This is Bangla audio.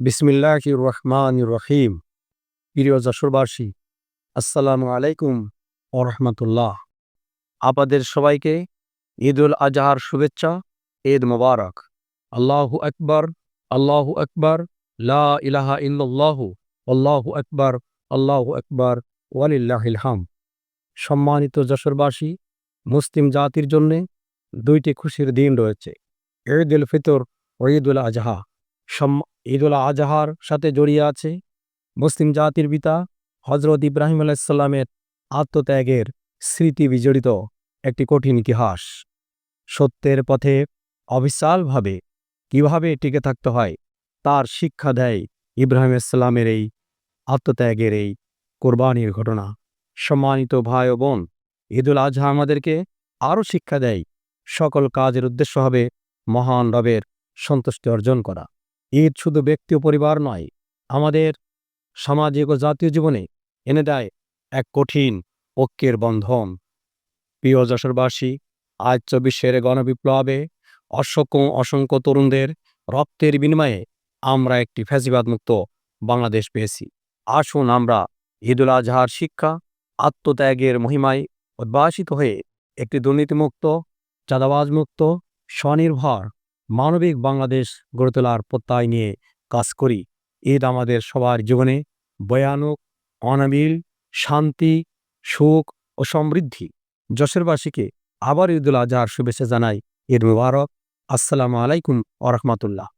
বিসমিল্লাহ রহমান রহিম প্রিয় যশোরবাসী, আসসালামু আলাইকুম ওরহমতুল্লাহ আপাদের সবাইকে ঈদ উল আজহার শুভেচ্ছা, ঈদ মোবারক। আল্লাহু আকবর আল্লাহু আকবর, লা ইলাহা ইল্লাল্লাহু, আল্লাহু আকবর আল্লাহু আকবর, ওয়ালিল্লাহিল হাম সম্মানিত যশোরবাসী, মুসলিম জাতির জন্যে দুইটি খুশির দিন রয়েছে ঈদ উল ফিতর ও ঈদ উল আজহা সম- ঈদ উল আজহার সাথে জড়িয়ে আছে। মুসলিম জাতির পিতা হজরত ইব্রাহিম আলাইসাল্লামের আত্মত্যাগের স্মৃতি বিজড়িত একটি কঠিন ইতিহাস। সত্যের পথে অবিশালভাবে কীভাবে টিকে থাকতে হয়, তার শিক্ষা দেয় ইব্রাহিম ইসলামের এই আত্মত্যাগের এই কোরবানির ঘটনা। সম্মানিত ভাই ও বোন ঈদুল আজহা আমাদেরকে আরও শিক্ষা দেয়, সকল কাজের উদ্দেশ্য হবে মহান রবের সন্তুষ্টি অর্জন করা। ঈদ শুধু ব্যক্তি ও পরিবার নয়, আমাদের সামাজিক ও জাতীয় জীবনে এনে দেয় এক কঠিন ঐক্যের বন্ধন। প্রিয় যশোরবাসী, আজ চব্বিশের গণবিপ্লবে অসংখ্য অসংখ্য তরুণদের রক্তের বিনিময়ে আমরা একটি ফ্যাসিবাদমুক্ত বাংলাদেশ পেয়েছি। আসুন আমরা ঈদুল আজহার শিক্ষা, আত্মত্যাগের মহিমায় উদ্ভাসিত হয়ে একটি দুর্নীতিমুক্ত, চাঁদাবাজমুক্ত, স্বনির্ভর মানবিক বাংলাদেশ গড়ে তোলার প্রত্যয় নিয়ে কাজ করি। ঈদ আমাদের সবার জীবনে বয়ানক অনামিল, শান্তি, সুখ ও সমৃদ্ধি। যশোরবাসীকে আবার ঈদুল আজহার শুভেচ্ছা জানাই। ঈদ মুবারক। আসসালামু আলাইকুম ওরহমতুল্লাহ